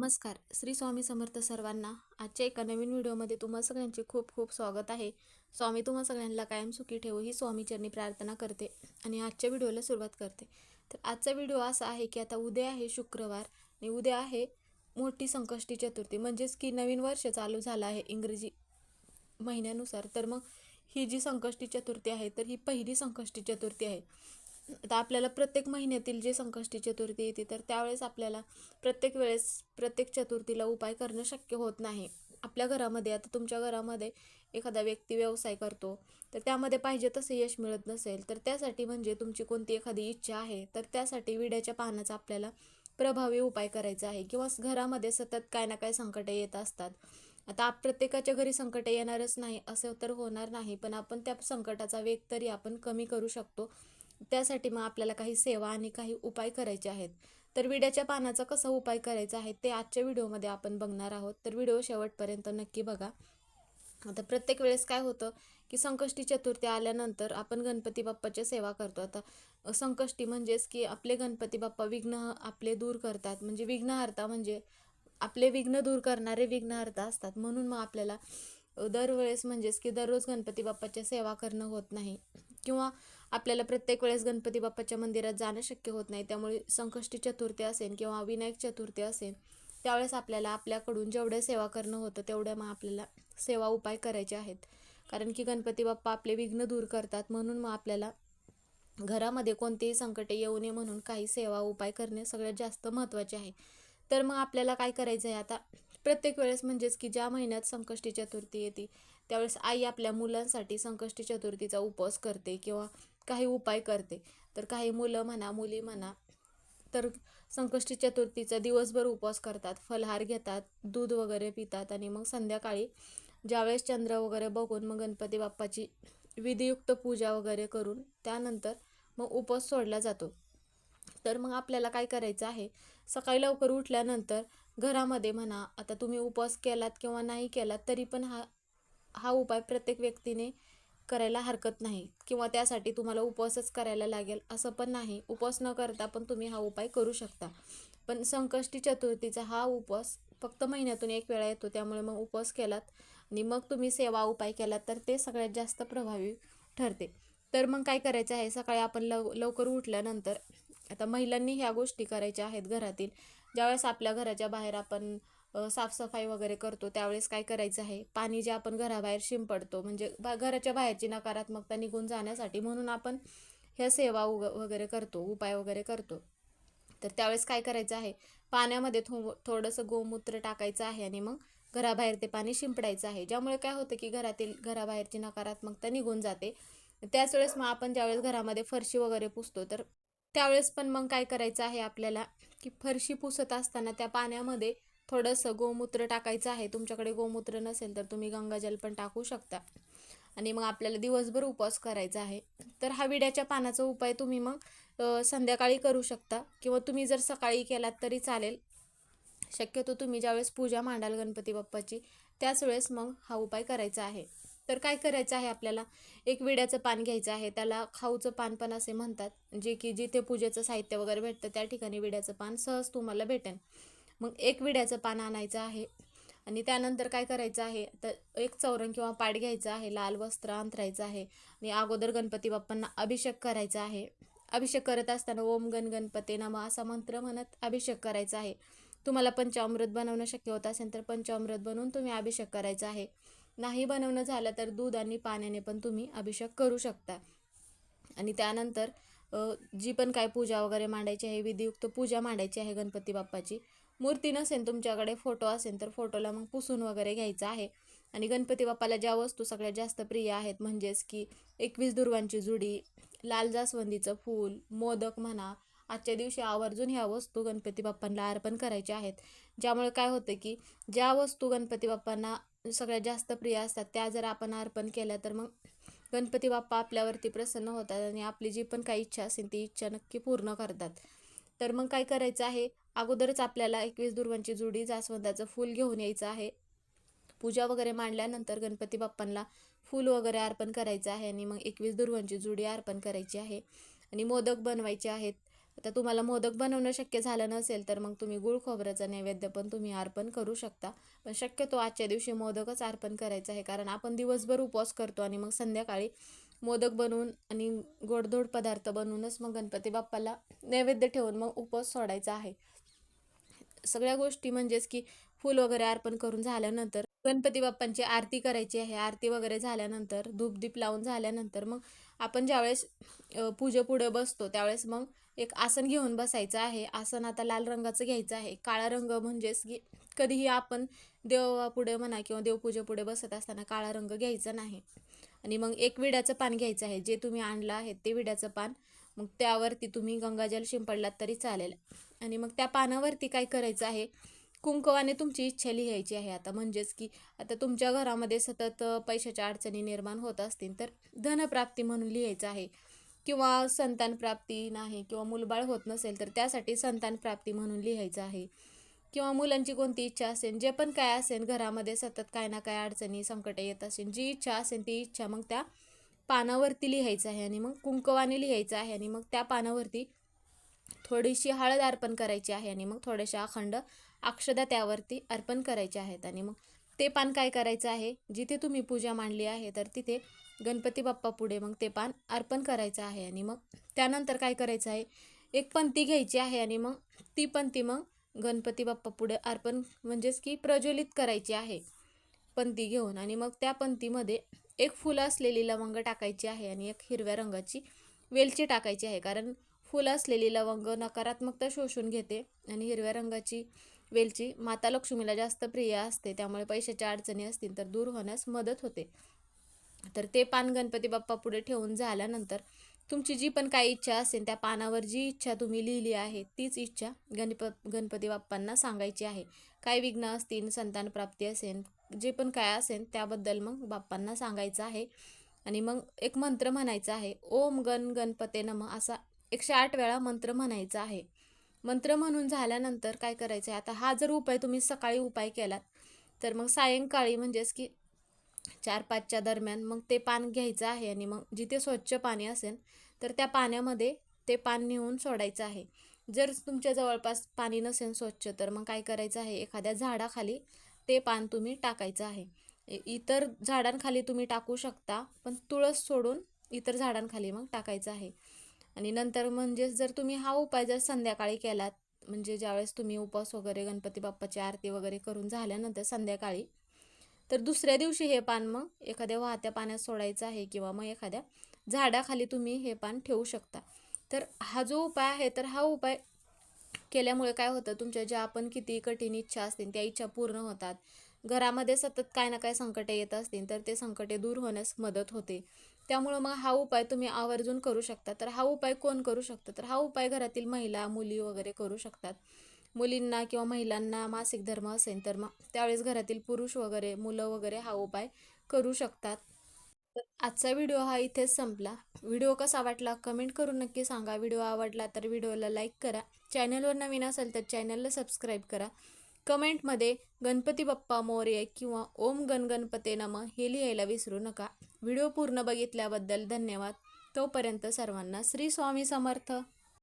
नमस्कार. श्री स्वामी समर्थ सर्वांना आजच्या एका नवीन व्हिडिओमध्ये तुम्हा सगळ्यांचे खूप खूप स्वागत आहे. स्वामी तुम्हा सगळ्यांना कायम सुखी ठेवू ही स्वामीचरणी प्रार्थना करते आणि आजच्या व्हिडिओला सुरुवात करते. तर आजचा व्हिडिओ असा आहे की आता उद्या आहे शुक्रवार आणि उद्या आहे मोठी संकष्टी चतुर्थी. म्हणजेच की नवीन वर्ष चालू झालं आहे इंग्रजी महिन्यानुसार. तर मग ही जी संकष्टी चतुर्थी आहे तर ही पहिली संकष्टी चतुर्थी आहे. आता आपल्याला प्रत्येक महिन्यातील जे संकष्टी चतुर्थी येते तर त्यावेळेस आपल्याला प्रत्येक वेळेस प्रत्येक चतुर्थीला उपाय करणं शक्य होत नाही. आपल्या घरामध्ये आता तुमच्या घरामध्ये एखादा व्यक्ती व्यवसाय करतो तर त्यामध्ये पाहिजे तसं यश मिळत नसेल तर त्यासाठी म्हणजे तुमची कोणती एखादी इच्छा आहे तर त्यासाठी विड्याच्या पानाचा आपल्याला प्रभावी उपाय करायचा आहे. किंवा घरामध्ये सतत काय ना काय संकटे येत असतात. आता आप प्रत्येकाच्या घरी संकटे येणारच नाही असं तर होणार नाही पण आपण त्या संकटाचा वेग तरी आपण कमी करू शकतो. त्यासाठी मग आपल्याला काही सेवा आणि काही उपाय करायचे आहेत. तर विड्याच्या पानाचा कसा उपाय करायचा आहे ते आजच्या व्हिडिओमध्ये आपण बघणार आहोत. तर व्हिडिओ शेवटपर्यंत नक्की बघा. आता प्रत्येक वेळेस काय होतं की संकष्टी चतुर्थी आल्यानंतर आपण गणपती बाप्पाची सेवा करतो. आता संकष्टी म्हणजेच की आपले गणपती बाप्पा विघ्न आपले दूर करतात. म्हणजे विघ्नहर्ता म्हणजे आपले विघ्न दूर करणारे विघ्नहर्ता असतात. म्हणून मग आपल्याला दरवेळेस म्हणजेच की दररोज गणपती बाप्पाच्या सेवा करणं होत नाही. किंवा आपल्याला प्रत्येक वेळेस गणपती बाप्पाच्या मंदिरात जाणं शक्य होत नाही त्यामुळे संकष्टी चतुर्थी असेल किंवा विनायक चतुर्थी असेल त्यावेळेस आपल्याला आपल्याकडून जेवढ्या सेवा करणं होतं तेवढ्या मग आपल्याला सेवा उपाय करायचे आहेत. कारण की गणपती बाप्पा आपले विघ्न दूर करतात म्हणून मग आपल्याला घरामध्ये कोणतेही संकटे येऊ नये म्हणून काही सेवा उपाय करणे सगळ्यात जास्त महत्त्वाचे आहे. तर मग आपल्याला काय करायचं आहे आता प्रत्येक वेळेस म्हणजेच की ज्या महिन्यात संकष्टी चतुर्थी येते त्यावेळेस आई आपल्या मुलांसाठी संकष्टी चतुर्थीचा उपवास करते किंवा काही उपाय करते. तर काही मुलं म्हणा मुली म्हणा तर संकष्टी चतुर्थीचा दिवसभर उपवास करतात. फलहार घेतात दूध वगैरे पितात आणि मग संध्याकाळी ज्यावेळेस चंद्र वगैरे बघून मग गणपती बाप्पाची विधियुक्त पूजा वगैरे करून त्यानंतर मग उपवास सोडला जातो. तर मग आपल्याला काय करायचं आहे? सकाळी लवकर उठल्यानंतर घरामध्ये म्हणा आता तुम्ही उपवास केलात किंवा नाही केलात तरी पण हा हा उपाय प्रत्येक व्यक्तीने करायला हरकत नाही किंवा त्यासाठी तुम्हाला उपवासच करायला लागेल असं पण नाही. उपवास न करता पण तुम्ही हा उपाय करू शकता. पण संकष्टी चतुर्थीचा हा उपवास फक्त महिन्यातून एक वेळा येतो. त्यामुळे मग उपवास केलात आणि मग तुम्ही सेवा उपाय केलात तर ते सगळ्यात जास्त प्रभावी ठरते. तर मग काय करायचं आहे? सकाळी आपण लव लवकर उठल्यानंतर आता महिलांनी ह्या गोष्टी करायच्या आहेत घरातील. ज्यावेळेस आपल्या घराच्या बाहेर आपण साफसफाई वगैरे करतो त्यावेळेस काय करायचं आहे? पाणी जे आपण घराबाहेर शिंपडतो म्हणजे बा घराच्या बाहेरची नकारात्मकता निघून जाण्यासाठी म्हणून आपण ह्या सेवा उग वगैरे करतो उपाय वगैरे करतो. तर त्यावेळेस काय करायचं आहे? पाण्यामध्ये थो थोडंसं गोमूत्र टाकायचं आहे आणि मग घराबाहेर ते पाणी शिंपडायचं आहे. ज्यामुळे काय होतं की घरातील घराबाहेरची नकारात्मकता निघून जाते. त्याच वेळेस मग आपण ज्यावेळेस घरामध्ये फरशी वगैरे पुसतो तर त्यावेळेस पण मग काय करायचं आहे आपल्याला? की फरशी पुसत असताना त्या पाण्यामध्ये थोडंसं गोमूत्र टाकायचं आहे तुमच्याकडे गोमूत्र नसेल तर तुम्ही गंगाजल पण टाकू शकता. आणि मग आपल्याला दिवसभर उपवास करायचा आहे. तर हा विड्याच्या पानाचा उपाय तुम्ही मग संध्याकाळी करू शकता. किंवा तुम्ही जर सकाळी केलात तरी चालेल. शक्यतो तुम्ही ज्यावेळेस पूजा मांडाल गणपती बाप्पाची त्याच वेळेस मग हा उपाय करायचा आहे. तर काय करायचं आहे आपल्याला? एक विड्याचं पान घ्यायचं आहे. त्याला खाऊचं पान पण असे म्हणतात जे की जिथे पूजेचं साहित्य वगैरे भेटतं त्या ठिकाणी विड्याचं पान सहज तुम्हाला भेटेल. मग एक विड्याचं पान आणायचं आहे. आणि त्यानंतर काय करायचं आहे तर एक चौरंग किंवा पाट घ्यायचं आहे लाल वस्त्र अंतरायचं आहे. आणि अगोदर गणपती बाप्पांना अभिषेक करायचा आहे. अभिषेक करत असताना ओम गण गणपती नम असा मंत्र म्हणत अभिषेक करायचा आहे. तुम्हाला पंचामृत बनवणं शक्य होत असेल तर पंचामृत बनवून तुम्ही अभिषेक करायचा आहे. नाही बनवणं झालं तर दूध आणि पाण्याने पण तुम्ही अभिषेक करू शकता. आणि त्यानंतर जी पण काय पूजा वगैरे मांडायची आहे विधियुक्त पूजा मांडायची आहे गणपती बाप्पाची मूर्ती नसेल तुमच्याकडे फोटो असेल तर फोटोला मग पुसून वगैरे घ्यायचा आहे. आणि गणपती बाप्पाला ज्या वस्तू सगळ्यात जास्त प्रिय आहेत म्हणजेच की एकवीस दुर्वांची जुडी लाल जास्वंदीचं फूल मोदक म्हणा आजच्या दिवशी आवर्जून ह्या वस्तू गणपती बाप्पांना अर्पण करायच्या आहेत. ज्यामुळे काय होतं की ज्या वस्तू गणपती बाप्पांना सगळ्यात जास्त प्रिय असतात त्या जर आपण अर्पण केल्या तर मग गणपती बाप्पा आपल्यावरती प्रसन्न होतात आणि आपली जी पण काही इच्छा असेल ती इच्छा नक्की पूर्ण करतात. तर मग काय करायचं आहे? अगोदरच आपल्याला एकवीस दुर्वांची जुडी जास्वंदाचं फूल घेऊन यायचं आहे. पूजा वगैरे मांडल्यानंतर गणपती बाप्पांना फूल वगैरे अर्पण करायचं आहे आणि मग एकवीस दुर्वांची जुडी अर्पण करायची आहे. आणि मोदक बनवायचे आहेत. आता तुम्हाला मोदक बनवणं शक्य झालं नसेल तर मग तुम्ही गुळ खोबऱ्याचा नैवेद्य पण तुम्ही अर्पण करू शकता. पण शक्यतो आजच्या दिवशी मोदकच अर्पण करायचं आहे. कारण आपण दिवसभर उपवास करतो आणि मग संध्याकाळी मोदक बनवून आणि गोडधोड पदार्थ बनवूनच मग गणपती बाप्पाला नैवेद्य ठेवून मग उपवास सोडायचा आहे. सगळ्या गोष्टी म्हणजेच की फूल वगैरे अर्पण करून झाल्यानंतर गणपती बाप्पांची आरती करायची आहे. आरती वगैरे झाल्यानंतर धूपदीप लावून झाल्यानंतर मग आपण ज्यावेळेस पूजे पुढे बसतो त्यावेळेस मग एक आसन घेऊन बसायचं आहे. आसन आता लाल रंगाचं घ्यायचं आहे. काळा रंग म्हणजेच की कधीही आपण देवापुढे म्हणा किंवा देवपूजेपुढे बसत असताना काळा रंग घ्यायचा नाही. आणि मग एक विड्याचं पान घ्यायचं आहे. जे तुम्ही आणलं आहे ते विड्याचं पान मग त्यावरती तुम्ही गंगाजल शिंपडलात तरी चालेल. आणि मग त्या पानावरती काय करायचं आहे कुंकवाने तुमची इच्छा लिहायची आहे आता. म्हणजेच की आता तुमच्या घरामध्ये सतत पैशाच्या अडचणी निर्माण होत असतील तर धनप्राप्ती म्हणून लिहायचं आहे. किंवा संतान प्राप्ती नाही किंवा मुलबाळ होत नसेल तर त्यासाठी संतान प्राप्ती म्हणून लिहायचं आहे. किंवा मुलांची कोणती इच्छा असेल जे पण काय असेल घरामध्ये सतत काय ना काय अडचणी संकटे येत असेल जी इच्छा असेल ती इच्छा मग त्या पानावरती लिहायचं आहे आणि मग कुंकवाने लिहायचं आहे आणि मग त्या पानावरती थोडीशी हळद अर्पण करायची आहे आणि मग थोड्याशा अखंड अक्षदा त्यावरती अर्पण करायच्या आहेत आणि मग ते पान काय करायचं आहे? जिथे तुम्ही पूजा मांडली आहे तर तिथे गणपती बाप्पा पुढे मग ते पान अर्पण करायचं आहे आणि मग त्यानंतर काय करायचं आहे? एक पंथी घ्यायची आहे आणि मग ती पंथी मग गणपती बाप्पा पुढे अर्पण म्हणजेच की प्रज्वलित करायची आहे. पंती घेऊन आणि मग त्या पंतीमध्ये एक फुलं असलेली लवंग टाकायची आहे आणि एक हिरव्या रंगाची वेलची टाकायची आहे. कारण फुलं असलेली लवंग नकारात्मकता शोषून घेते आणि हिरव्या रंगाची वेलची माता लक्ष्मीला जास्त प्रिय असते. त्यामुळे पैशाच्या अडचणी असतील तर दूर होण्यास मदत होते. तर ते पान गणपती बाप्पा पुढे ठेवून झाल्यानंतर तुमची जी पण काही इच्छा असेल त्या पानावर जी इच्छा तुम्ही लिहिली आहे तीच इच्छा गणप गणपती बाप्पांना सांगायची आहे. काय विघ्न असतील संतान प्राप्ती असेल जे पण काय असेल त्याबद्दल मग बाप्पांना सांगायचं आहे. आणि मग एक मंत्र म्हणायचा आहे ओम गण गणपते नम असा एकशे आठ वेळा मंत्र म्हणायचा आहे. मंत्र म्हणून झाल्यानंतर काय करायचं आहे आता हा जर उपाय तुम्ही सकाळी उपाय केलात तर मग सायंकाळी म्हणजेच की चार पाचच्या दरम्यान मग ते पान घ्यायचं आहे आणि मग जिथे स्वच्छ पाणी असेल तर त्या पाण्यामध्ये ते पान नेऊन सोडायचं आहे. जर तुमच्या जवळपास पाणी नसेल स्वच्छ तर मग काय करायचं आहे? एखाद्या झाडाखाली ते पान तुम्ही टाकायचं आहे. इतर झाडांखाली तुम्ही टाकू शकता पण तुळस सोडून इतर झाडांखाली मग टाकायचं आहे. आणि नंतर म्हणजेच जर तुम्ही हा उपाय जर संध्याकाळी केलात म्हणजे ज्यावेळेस तुम्ही उपवास वगैरे गणपती बाप्पाची आरती वगैरे करून झाल्यानंतर संध्याकाळी तर दुसऱ्या दिवशी हे पान मग एखाद्या वाहत्या पाण्यात सोडायचं आहे किंवा मग एखाद्या झाडाखाली तुम्ही हे पान ठेवू शकता. तर हा जो उपाय आहे तर हा उपाय केल्यामुळे काय होतं तुमच्या ज्या आपण किती कठीण इच्छा असतील त्या इच्छा पूर्ण होतात. घरामध्ये सतत काय ना काय संकटे येत असतील तर ते संकटे दूर होण्यास मदत होते. त्यामुळं मग हा उपाय तुम्ही आवर्जून करू शकता. तर हा उपाय कोण करू शकतं? तर हा उपाय घरातील महिला मुली वगैरे करू शकतात. मुलींना किंवा महिलांना मासिक धर्म असेल तर मग त्यावेळेस घरातील पुरुष वगैरे मुलं वगैरे हा उपाय करू शकतात. तर आजचा व्हिडिओ हा इथेच संपला. व्हिडिओ कसा वाटला कमेंट करून नक्की सांगा. व्हिडिओ आवडला तर व्हिडिओला लाईक करा. चॅनलवर नवीन असेल तर चॅनलला सबस्क्राईब करा. कमेंटमध्ये गणपती बाप्पा मोरये किंवा ओम गणगणपते नम हे लिहायला विसरू नका. व्हिडिओ पूर्ण बघितल्याबद्दल धन्यवाद. तोपर्यंत सर्वांना श्री स्वामी समर्थ.